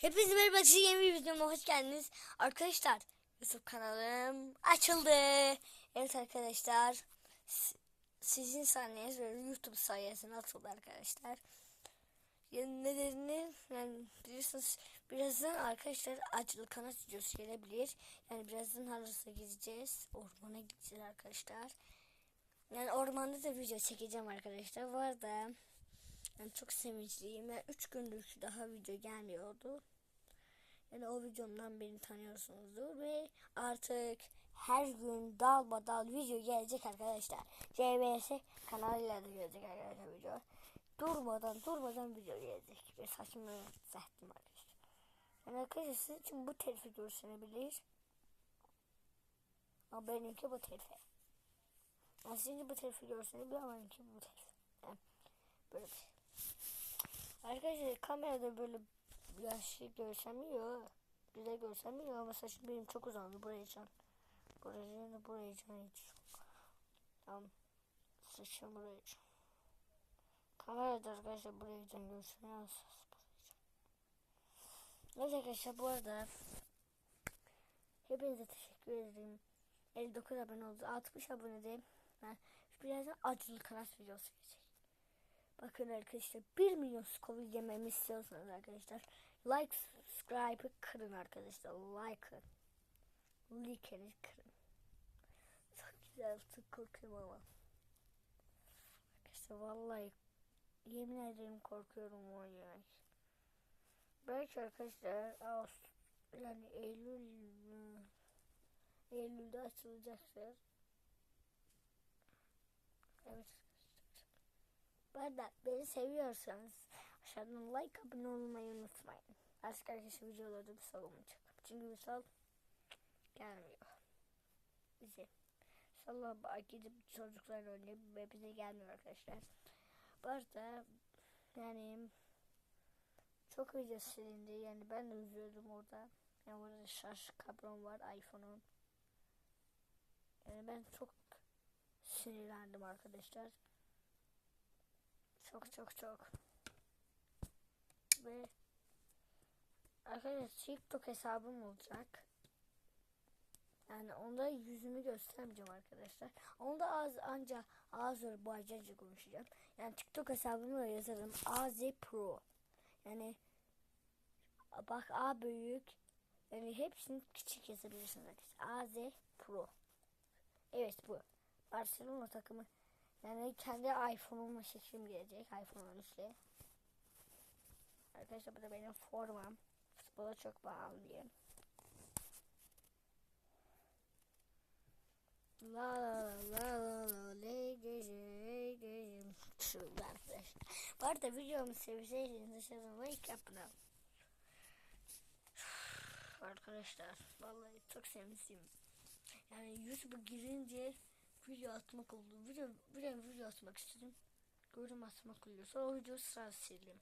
Hepinize merhaba size yeni bir videoma hoş geldiniz. Arkadaşlar YouTube kanalım açıldı. Evet arkadaşlar si- sizin sayenizde ve YouTube sayesinde açıldı arkadaşlar. Yani nedenini yani biliyorsunuz birazdan arkadaşlar acılı kanat videosu gelebilir. Yani birazdan Haras'a gideceğiz. Ormana gideceğiz arkadaşlar. Yani ormanda da video çekeceğim arkadaşlar. Bu arada yani çok sevinçliyim. Yani 3 gündür daha video gelmiyordu. Yani o videomdan beni tanıyorsunuzdur ve artık her gün dal dal video gelecek arkadaşlar. CBS kanalıyla da gelecek arkadaşlar video. Durmadan durmadan video gelecek. Ve saçımı düzelttim arkadaşlar. Yani arkadaşlar sizin için bu telifi görünebilir. Ama benimki bu telifi. Yani sizin bu telifi görünebilir ama benimki bu telifi. Yani böyle bir şey. Arkadaşlar kamerada böyle yaşlı görsemiyor. Güzel görsemiyor ama saçım benim çok uzandı buraya can. Buraya da buraya can hiç. Tamam. Saçım buraya can. Kamerada arkadaşlar buraya can görsemiyor. Evet arkadaşlar bu arada hepinize teşekkür ederim. 59 abone oldu. 60 abone de ben birazdan acılı kanat videosu gelecek. Bakın arkadaşlar 1 milyon Scoville yememi istiyorsanız arkadaşlar like subscribe kırın arkadaşlar like like'ini kırın. Çok güzel korkuyorum ama. Arkadaşlar vallahi yemin ederim korkuyorum o yani. Belki arkadaşlar Ağustos yani Eylül? Eylül'de açılacaktır. Evet. Bu arada beni seviyorsanız aşağıdan like abone olmayı unutmayın. Artık arkadaşlar videolarda bir sal olmayacak. Çünkü bir sal gelmiyor. Bize. Salla gidip çocuklar oynayıp ve bize gelmiyor arkadaşlar. Bu arada yani çok video silindi. Yani ben de üzüldüm orada. Yani orada şarj kablom var iPhone'un. Yani ben çok sinirlendim arkadaşlar. Çok çok çok. Ve arkadaşlar TikTok hesabım olacak. Yani onda yüzümü göstermeyeceğim arkadaşlar. Onda az anca Azerbaycanca konuşacağım. Yani TikTok hesabımı da yazarım. AZ Pro. Yani bak A büyük. Yani hepsini küçük yazabilirsiniz. AZ Pro. Evet bu. Barcelona takımı yani kendi iPhone'umla şeklim gelecek. iPhone 13'le. Arkadaşlar bu da benim formam. Futbola çok bağlıyım. La la la la la le gece gece. Şurada arkadaşlar. Bu arada videomu sevseydiniz aşağıdan like yapın. Arkadaşlar vallahi çok sevinçliyim. Yani YouTube'a girince video atmak oldu. Video, video, video atmak istedim. Gördüm atmak oluyor. Sonra o videoyu sırası sildim.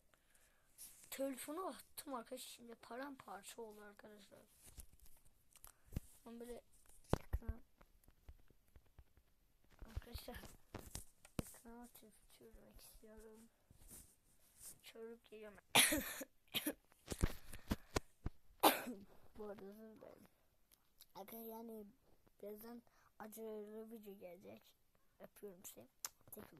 Telefonu attım arkadaşlar. Şimdi paramparça oldu arkadaşlar. Ben böyle ekran arkadaşlar ekrana tükürmek istiyorum. Çörük geliyorum. Bu arada dilerim. Arkadaşlar yani birazdan acılı video gelecek. Öpüyorum sizi. Tekrar